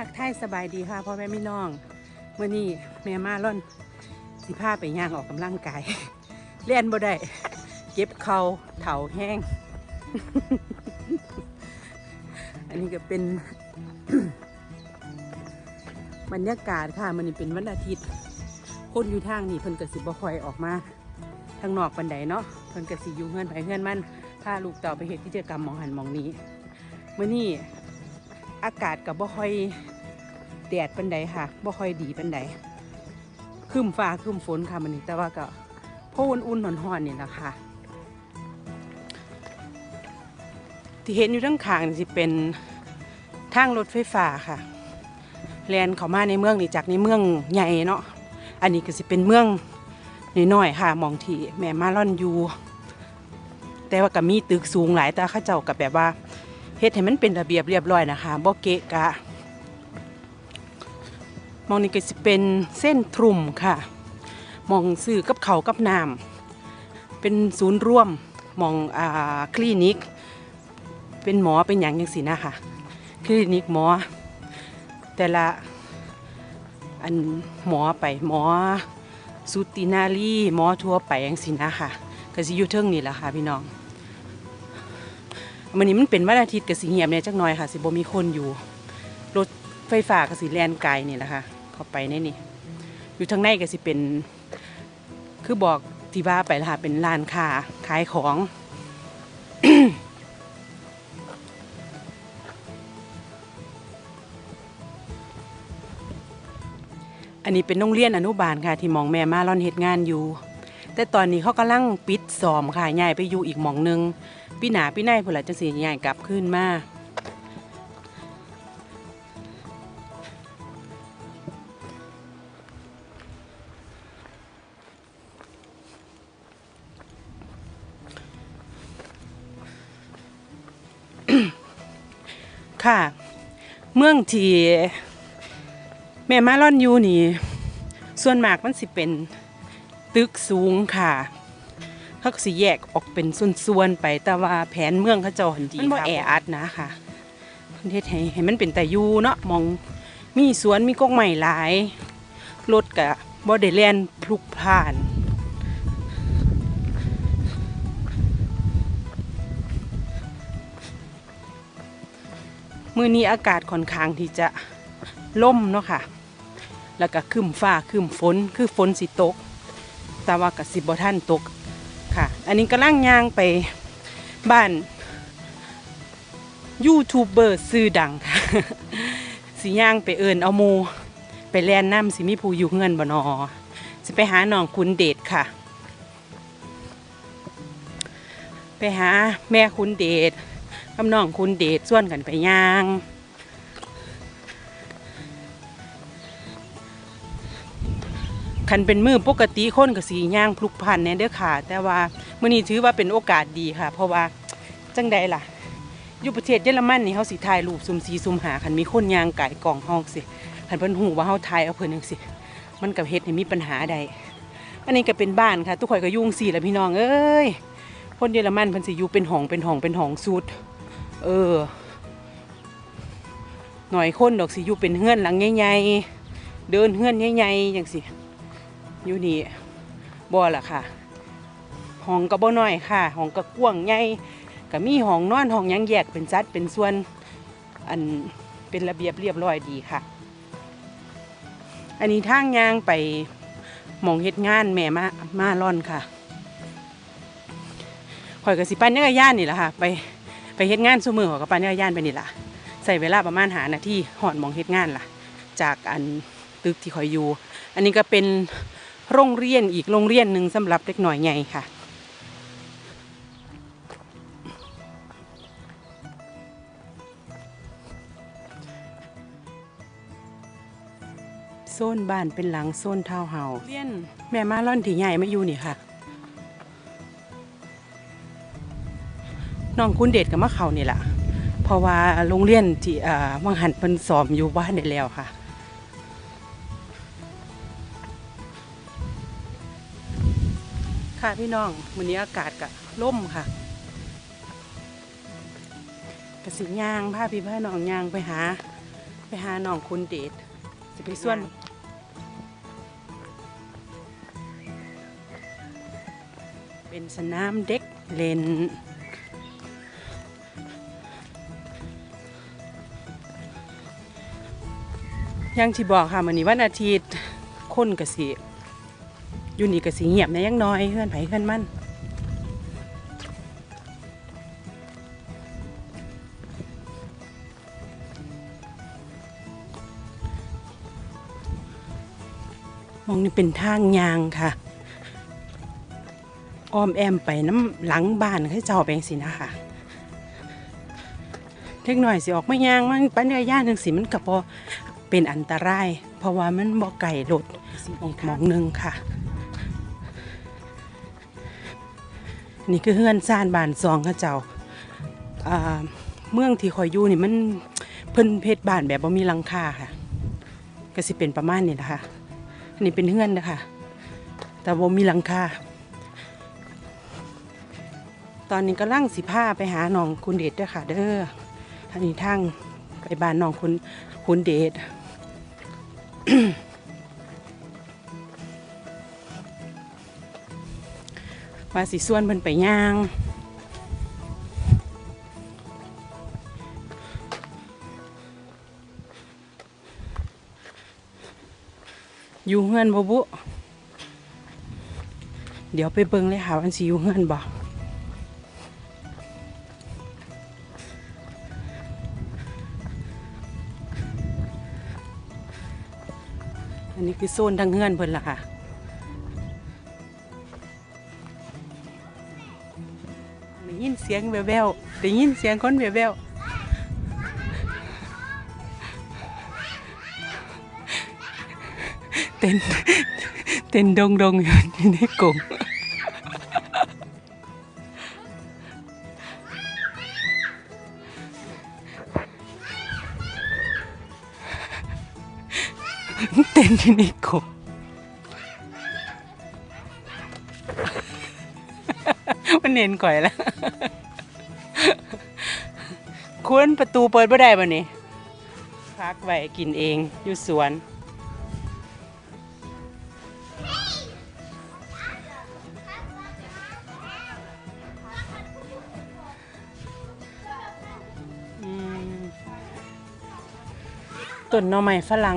ทักทายสบายดีค่ะพ่อแม่พี่น้องเมื่อนี้แม่มาล่อนสิพาไปย่างออกกำลังกายเล่นบ่ได้เก็บเข่าเถาแห้ง อันนี้ก็เป็นบรรยากาศค่ะมันนี่เป็นวันอาทิตย์ คนอยู่ทางนี่เพิ่นกสิบ่ค่อยออกมาทางนอกปันไดเนาะเพิ่นกสิอยู่เฮือนไปเฮือนมันพาลูกเต่าไปเฮ็ดกิจกรรมมองหันมองนี้เมื่อนี้ อากาศกับบ่ค่อยแดดปันไดค่ะบ่ค่อยดีปันไดครึ้มฟ้าครึ้มฝนค่ะมันนี้แต่ว่าก็พออุ่นๆหอนๆนี่แหละค่ะ ที่เห็นอยู่ทั้งข้างนี่สิเป็นทางรถไฟฟ้าค่ะแลนเข้ามาในเมืองนี่จากในเมืองใหญ่เนาะอันนี้ก็สิเป็นเมืองน้อยๆค่ะมองที่แม่มาล่อนอยู่แต่ว่าก็มีตึกสูงหลายแต่ข้าเจ้ากับแบบว่า เฮ็ดให้มันเป็นระเบียบเรียบร้อยนะคะบ่เกะกะ มองนี้ก็สิเป็นเส้นทรุมค่ะ มองซื้อกับเขากับน้ำเป็นศูนย์ร่วมมองอ่าคลินิก เป็นหมอเป็นอย่างยังสินะคะคลินิกหมอ แต่ละอันหมอไปหมอสุตินารีหมอทั่วไปอย่างสินะค่ะก็สิอยู่เทิงนี่แหละค่ะพี่น้อง มันนี้มันเป็นวันอาทิตย์ก็สิเงียบเนี่ยจักหน่อยค่ะ สิบ่มีคนอยู่ รถไฟฟ้าก็สิแลนไกลนี่แหละค่ะ เข้าไปในนี่ อยู่ทางในก็สิเป็น คือบอกที่ว่าไปละค่ะเป็นร้านค้าขายของ อันนี้เป็นโรงเรียนอนุบาลค่ะ ที่มองแม่มาร่อนเฮ็ดงานอยู่ แต่ตอนนี้เขากำลังปิดสอมค่ะยายไปอยู่อีกหมองหนึงปีหนาปีในพุ่นละจังสิย้ายกลับขึ้นมาค่ะเมืองที่แม่มาร่อนอยู่นี่ ส่วนมากมันสิเป็น ตึกสูงค่ะเขาก็สิแยกออกเป็นส่วนๆไปแต่ว่าแผนเมืองเขาเจ้าหันดีมันบ่แออัดนะค่ะเฮ็ดให้ให้มันเป็นแต่อยู่เนาะมองมีสวนมีกกใหม่หลายรถกะบ่ได้แล่นพลุกพล่านมือนี้อากาศค่อนข้างที่จะล่มเนาะค่ะ แล้วก็ครึ้มฟ้าครึ้มฝนคือฝนสิตก แต่ว่ากับสิบบท่านตกค่ะ อันนี้กำลังย่างไปบ้านยูทูบเบอร์ซื้อดังค่ะสิย่างไปเอินเอาหมูไปแลนน้ำสิมีผู้อยู่เงินบ่นอสิไปหาน้องคุณเดชค่ะ ไปหาแม่คุณเดชกับน้องคุณเดชส่วนกันไปย่าง คันเป็นมือปกติคนกับสีย่างพลุกพันเนี่ยเด้อค่ะ แต่ว่ามื้อนี้ถือว่าเป็นโอกาสดีค่ะ เพราะว่าจังใดล่ะอยู่ประเทศเยอรมันนี่เขาสิถ่ายรูปซุมสีซุมหาคันมีคนย่างไก่กล่องห้องสิคันเพิ่นหูว่าเฮาถ่ายเอาเพิ่นจังสิมันกับเฮ็ดให้มีปัญหาใด อันนี้ก็เป็นบ้านค่ะ ทุกคนก็ยุ่งสี่แหละพี่น้องเอ้ยคนเยอรมันเพิ่นสิอยู่เป็นห้องเป็นห้องเป็นห้องสุดเออหน่อยคนดอกสิอยู่เป็นเฮือนหลังใหญ่ๆเดินเฮือนใหญ่ๆจังสิ อยู่นี่บ่ล่ะค่ะห้องก็บ่น้อยค่ะห้องก็กว้างใหญ่ก็มีห้องนอนห้องยังแยกเป็นจัดเป็นส่วนอันเป็นระเบียบเรียบร้อยดีค่ะ อันนี้ทางยางไปหมองเฮ็ดงานแม่มามาร่อนค่ะข่อยก็สิปั่นจักรยานนี่แหละค่ะ ไปไปเฮ็ดงานซุมื้อข่อยก็ปั่นจักรยานไปนี่ละใส่เวลาประมาณหานาทีหอดมองเฮ็ดงานล่ะ จากอันตึกที่ข่อยอยู่ อันนี้ก็เป็น โรงเรียนอีกโรงเรียนหนึ่งสำหรับเด็กหน่อยใหญ่ค่ะ โซนบ้านเป็นหลังโซนเท้าวน์เฮาเรียนแม่มาล่อนที่ใหญ่ไม่อยู่นี่ค่ะน้องคุณเดชกับมะเขานี่แหละเพราะว่าโรงเรียนที่วังหันเป็นสอมอยู่บ้านได้แล้วค่ะ ค่ะพี่น้องวันนี้อากาศกะล่มค่ะกระสิย่างผ้าพี่ผ้าน้องย่างไปหา ไปหาน้องคุณเดชจะไปส่วนเป็นสนามเด็กเล่นยังที่บอกค่ะมันนี้วันอาทิตย์คนกระสิ อยู่นี่กสิเงียบในะยังน้อยเพื่อนไผเพื่อนมันมองนี่เป็นทางยางค่ะอ้อมแอมไปน้ำหลังบ้านให้เจ้าแปลงสินะคะเล็กหน่อยสิออกมายางมันปัญญาย่านหนึ่งสิมันกับพอเป็นอันตราย เพราะว่ามันบ่ไก่รถอีกหมองหนึ่งค่ะ นี่คือเฮือนซ่านบานซองข้าเจ้าเมืองที่คอยอยู่นี่มันเพิ่นเพชรบ้านแบบบ่มีหลังคาค่ะ ก็สิเป็นประมาณนี้นะคะอันนี้เป็นเฮือนนะคะแต่บ่มีหลังคาตอนนี้ก็ลั่งสิผ้าไปหาน้องคุณเดชด้อค่ะ เด้อทางนี้ทางไปบ้านน้องคุณคุณเดช ว่าสิส่วนเพิ่นไปย่างอยู่เฮือนบ่บุ เดี๋ยวไปเบิ่งเลยค่ะวันสิอยู่เฮือนบ่อันนี้คือโซนทางเฮือนเพิ่นล่ะค่ะ สียงแว่วๆได้ยินเสียงคนแว่วๆเต้นเต้นดงดงๆอยู่ในกรงเต้นอยู่ในกรง มันเน้นก่อยแล้วคุณประตูเปิดบ่ได้บ่นี่พักไว้กินเองอยู่สวน ต้นหน่อไม้ฝรั่ง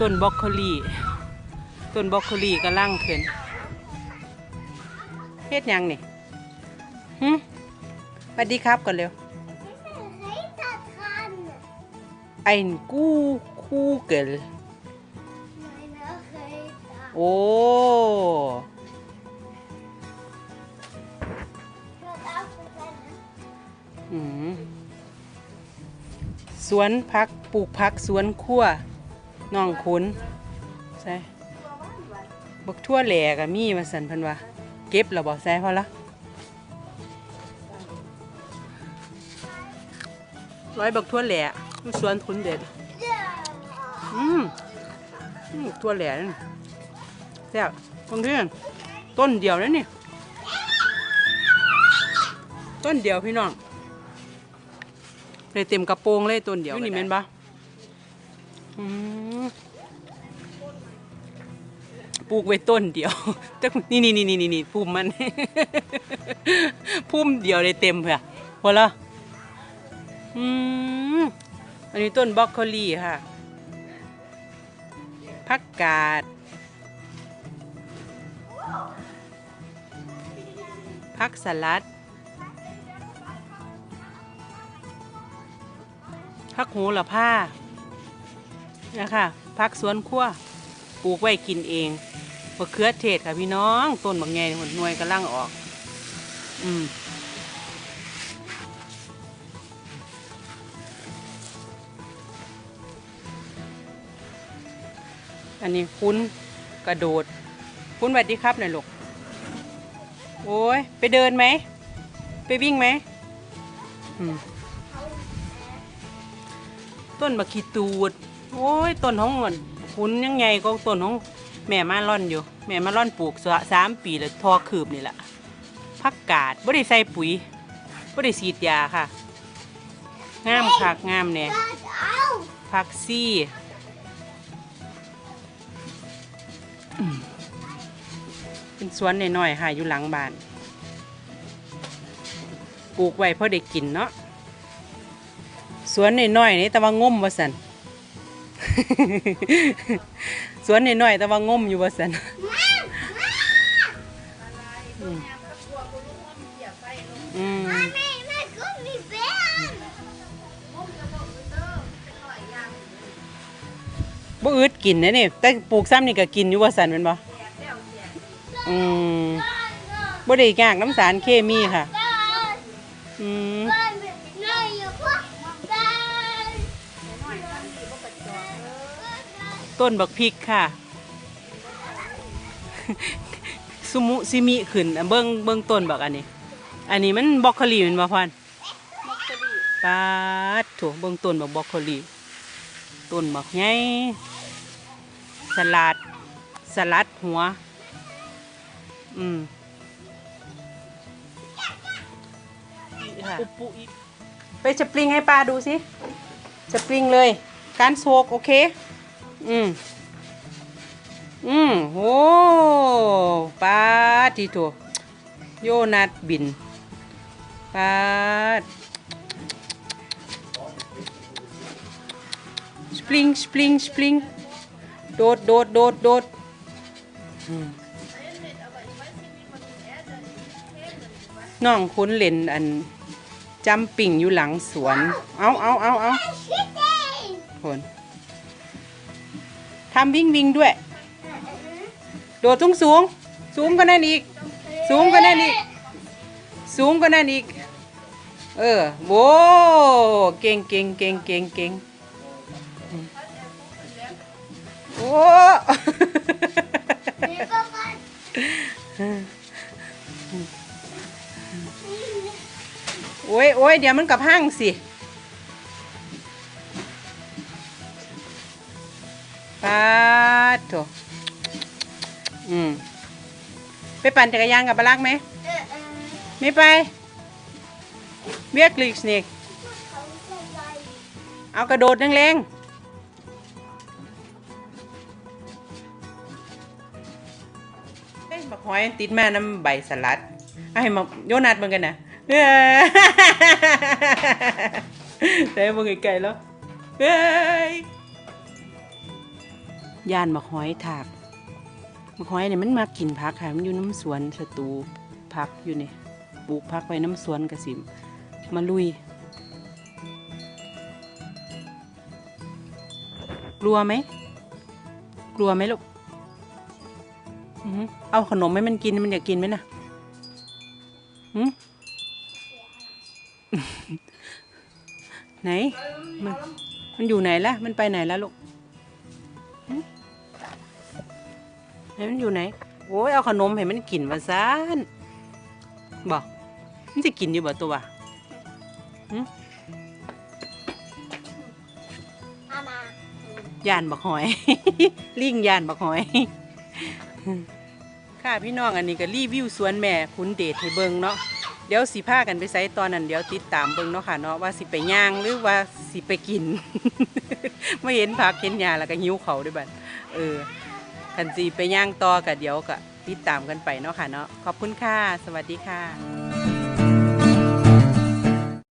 ต้นบรอกโคลีต้นบรอกโคลีก็ล่างขึ้น เฮ็ดหยังนี่หึสวัสดีครับก่อนเร็ว Hintertran. ไอ้กู้คู่เกิล Meine Räder. โอ้ Hört auf mit deiner อืม สวนพักปลูกพักสวนครัวน้องคุณใช่บักทั่วแหล่ก็มีมาสันเพันว่า เก็บแล้วบอกใส่พอละร้อยบักทั่วแหล่มันสวนคุณเด็ดอืมอืมทั่วแหล่นี่แซ่บตรงที่นั่นต้นเดียวแล้วนี่ ต้นเดียวพี่น้องเลยเต็มกระโปรงเลยต้นเดียวอยู่นี่แม่นปะอืม ปลูกไว้ต้นเดียวจักนี่นี่นี่นี่นี่พุ่มมันพุ่มเดียวเลยเต็มเพื่อพอละอืมอันนี้ต้นบรอกโคลีค่ะผักกาดผักสลัดพักหูละผ้านะคะพักสวนครัว ปลูกไว้กินเองมะเขือเทศค่ะพี่น้อง ต้นบางไงหน่วยกำลังออก อืมอันนี้คุณกระโดด คุณสวัสดีครับหน่อยลูกโอ้ยไปเดินไหม ไปวิ่งไหมอืมต้นมะขีตูด โอ้ย ต้นของเงิน คุณยังไงก็ต้นของแม่มาร่อนอยู่ แม่มาร่อนปลูกสะสามปีแล้วทอคืบนี่แหละพักกาดบ่ได้ใส่ปุ๋ยบ่ได้ฉีดยาค่ะงามคักงามเนี่ยผักซี่เป็นสวนน้อยๆค่ะอยู่หลังบ้านปลูกไว้เพราะได้กินเนาะสวนน้อยๆนี่แต่ว่างมว่าสัน สวนน้อยๆแต่ว่างมอยู่ว่าสันอืมบ่อึดกินนะนี่แต่ปลูกซ้ำนี่ก็กินอยู่ว่าสันเป็นบ่อืมบ่ได้ยากน้ำสารเคมีค่ะ ต้นบักพริกค่ะสุมุซิมิขึ้นอะเบิ่งเบิ่งต้นบักอันนี้ อันนี้มันบรอกโคลีแมันบ่พันปาดโถเบิ่งต้นบักบรอกโคลีต้นบักใหญ่สลัดสลัดหัว อืมอุปุอีกไปสปริงให้ปลาดูสิสปริงเลย การโซกโอเค อืมอืมโอ้ปาดทีโถโยนัดบินปาดสปริงสปริงสปริงโดดโดดโดดโดดอืมน้องคุ้นเล่นอันจำปิ่งอยู่หลังสวน เอาเอาเอาเอา Shitting. คน ทำวิ่งวิ่งด้วย โดดสูงสูงสูงก็นั่นอีก สูงก็นั่นอีก สูงก็นั่นอีก เออโว้เก่งเก่งเก่งเก่งเก่งโอ้โอ้ยโอ้ยเดี๋ยวมันกับห้างสิ ปาดโถอืมไปปั่นจักรยานกับบารักไหม ไม่ไปเวียกลิกสเนกเอากระโดดแรงๆเอ้ยบักหอยติดมาน้ำใบสลัดเอาให้มาโยนัดเหมือนกันนะเอ้ยแต่มึงไกลๆแล้วเฮ้ย ย่านบักหอยถากบักหอยเนี่ยมันมากินผักค่ะมันอยู่น้ำสวนสตูผักอยู่นี่ปลูกผักไว้น้ำสวนกระสิมมาลุยกลัวไหมกลัวไหมลูกเอาขนมให้มันกินมันอยากกินไหมนะไหนมันมันอยู่ไหนละมันไปไหนแล้วลูก ไหนมันอยู่ไหน โอ้ยเอาขนมให้มันกินมาซานบอกมันจะกินอยู่บ่ตัววะ Mama. ย่านบักหอย ลิงย่านบักหอย ค่ะพี่น้องอันนี้ก็รีวิวสวนแม่ขุนเดชให้เบิงเนาะเดี๋ยวสิพากันไปไซตอนนั้นเดี๋ยวติดตามเบิงเนาะค่ะเนาะว่าสิไปย่างหรือว่าสิไปกินไม่เห็นผักเห็นหญ้าแล้วก็หิวเขาวด้วยบัดเออ ขันสีไปย่างต่อกับเดี๋ยวก็ติดตามกันไปเนาะค่ะเนาะขอบคุณค่ะ สวัสดีค่ะ